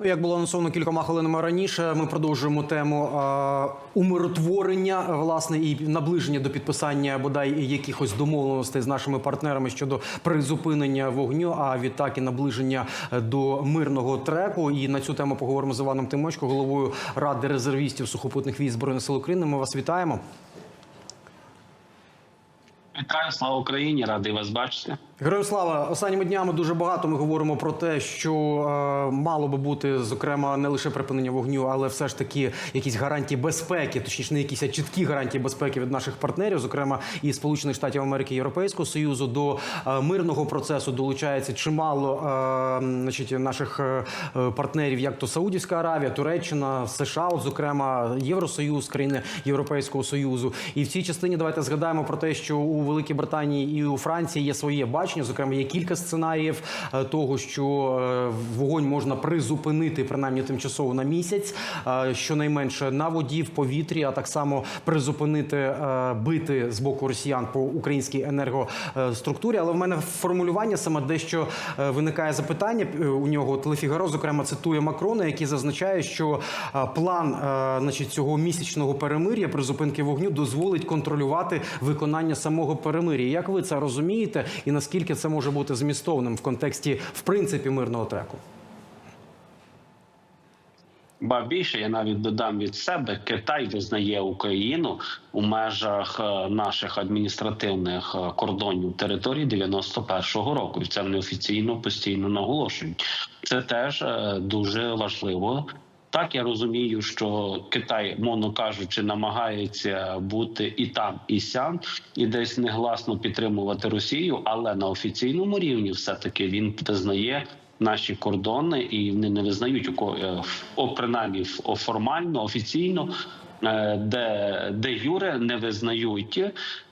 Ну, Як було анонсовано кількома хвилинами раніше, ми продовжуємо тему е, умиротворення власне і наближення до підписання бодай якихось домовленостей з нашими партнерами щодо призупинення вогню. А відтак і наближення е, до мирного треку. І на цю тему поговоримо з Іваном Тимочко, головою ради резервістів сухопутних військ збройних сил України. Ми вас вітаємо. Вітаю, слава Україні! Радий вас бачити. Героям слава останніми днями дуже багато ми говоримо про те, що е, мало би бути зокрема не лише припинення вогню, але все ж таки якісь гарантії безпеки, точніше не якісь а чіткі гарантії безпеки від наших партнерів, зокрема і Сполучених Штатів Америки, Європейського Союзу до е, мирного процесу долучається чимало е, значить, наших е, партнерів, як то Саудівська Аравія, Туреччина, США, от, зокрема Євросоюз, країни Європейського Союзу. І в цій частині давайте згадаємо про те, що у Великій Британії і у Франції є своє бачення. Зокрема, є кілька сценаріїв е, того, що е, вогонь можна призупинити принаймні тимчасово на місяць, е, щонайменше на воді, в повітрі, а так само призупинити бити з боку росіян по українській енергоструктурі. Але в мене формулювання саме дещо виникає запитання у нього. Телефігаро, зокрема, цитує Макрона, який зазначає, що план значить, цього місячного перемир'я призупинки вогню дозволить контролювати виконання самого перемир'я. Як ви це розумієте, і наскільки це може бути змістовним в контексті в принципі мирного треку? Ба більше я навіть додам від себе, Китай визнає Україну у межах е, наших адміністративних е, кордонів території 91-го року, і це вони офіційно постійно наголошують. Це теж е, дуже важливо. Так я розумію, що Китай, мовно кажучи, намагається бути і там, і сям, і десь негласно підтримувати Росію, але на офіційному рівні все таки він визнає наші кордони, і вони не визнають у е, принаймні формально, офіційно. Е, Де, де юре не визнають,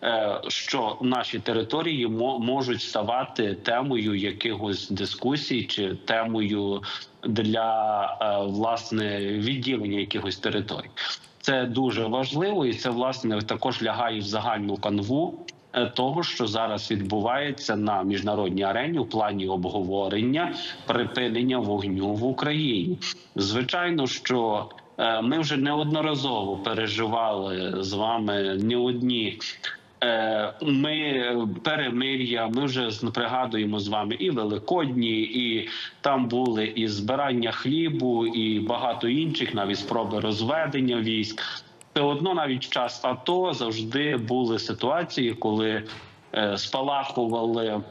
е, що наші території мо- можуть ставати темою якихось дискусій чи темою для е, власне відділення якихось територій. Це дуже важливо, і це власне також лягає в загальну канву того, що зараз відбувається на міжнародній арені у плані обговорення припинення вогню в Україні. Звичайно, що ми вже неодноразово переживали з вами не одні. Е, Ми е, перемир'я. Ми вже пригадуємо з вами і великодні, і там були і збирання хлібу, і багато інших, навіть спроби розведення військ. Все одно навіть в час АТО завжди були ситуації, коли е, спалахували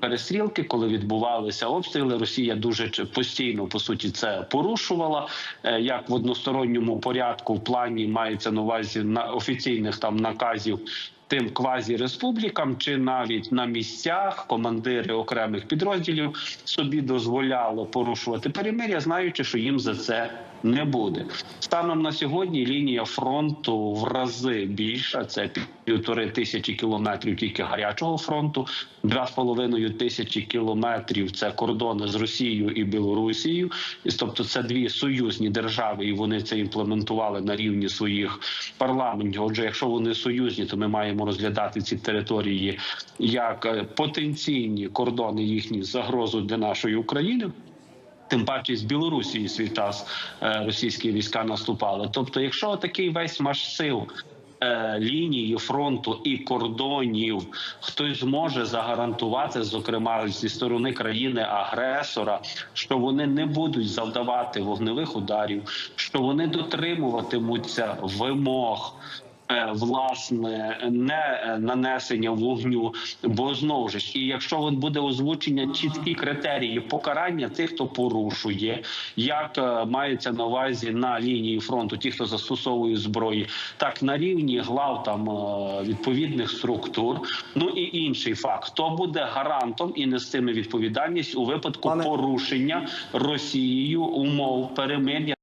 перестрілки, коли відбувалися обстріли. Росія дуже постійно по суті це порушувала. Е, Як в односторонньому порядку в плані мається на увазі на офіційних там наказів. Тим квазі-республікам чи навіть на місцях командири окремих підрозділів собі дозволяло порушувати перемир'я, знаючи, що їм за це не буде. Станом на сьогодні лінія фронту в рази більша. Це півтори тисячі кілометрів тільки гарячого фронту, два з половиною тисячі кілометрів це кордони з Росією і Білорусією. Тобто це дві союзні держави, і вони це імплементували на рівні своїх парламентів. Отже, якщо вони союзні, то ми маємо розглядати ці території як е, потенційні кордони їхні загрозу для нашої України. Тим паче з Білорусі свій час е, російські війська наступали. Тобто, якщо такий весь масив е, лінії фронту і кордонів хтось зможе загарантувати, зокрема зі сторони країни-агресора, що вони не будуть завдавати вогневих ударів, що вони дотримуватимуться вимог. Е, Власне, не нанесення вогню, бо знову ж і якщо от буде озвучення чіткі критерії покарання тих, хто порушує, як е, мається на увазі на лінії фронту, ті, хто застосовує зброї, так на рівні глав там е, відповідних структур. Ну і інший факт: хто буде гарантом і нестиме відповідальність у випадку Пане- порушення Росією умов перемир'я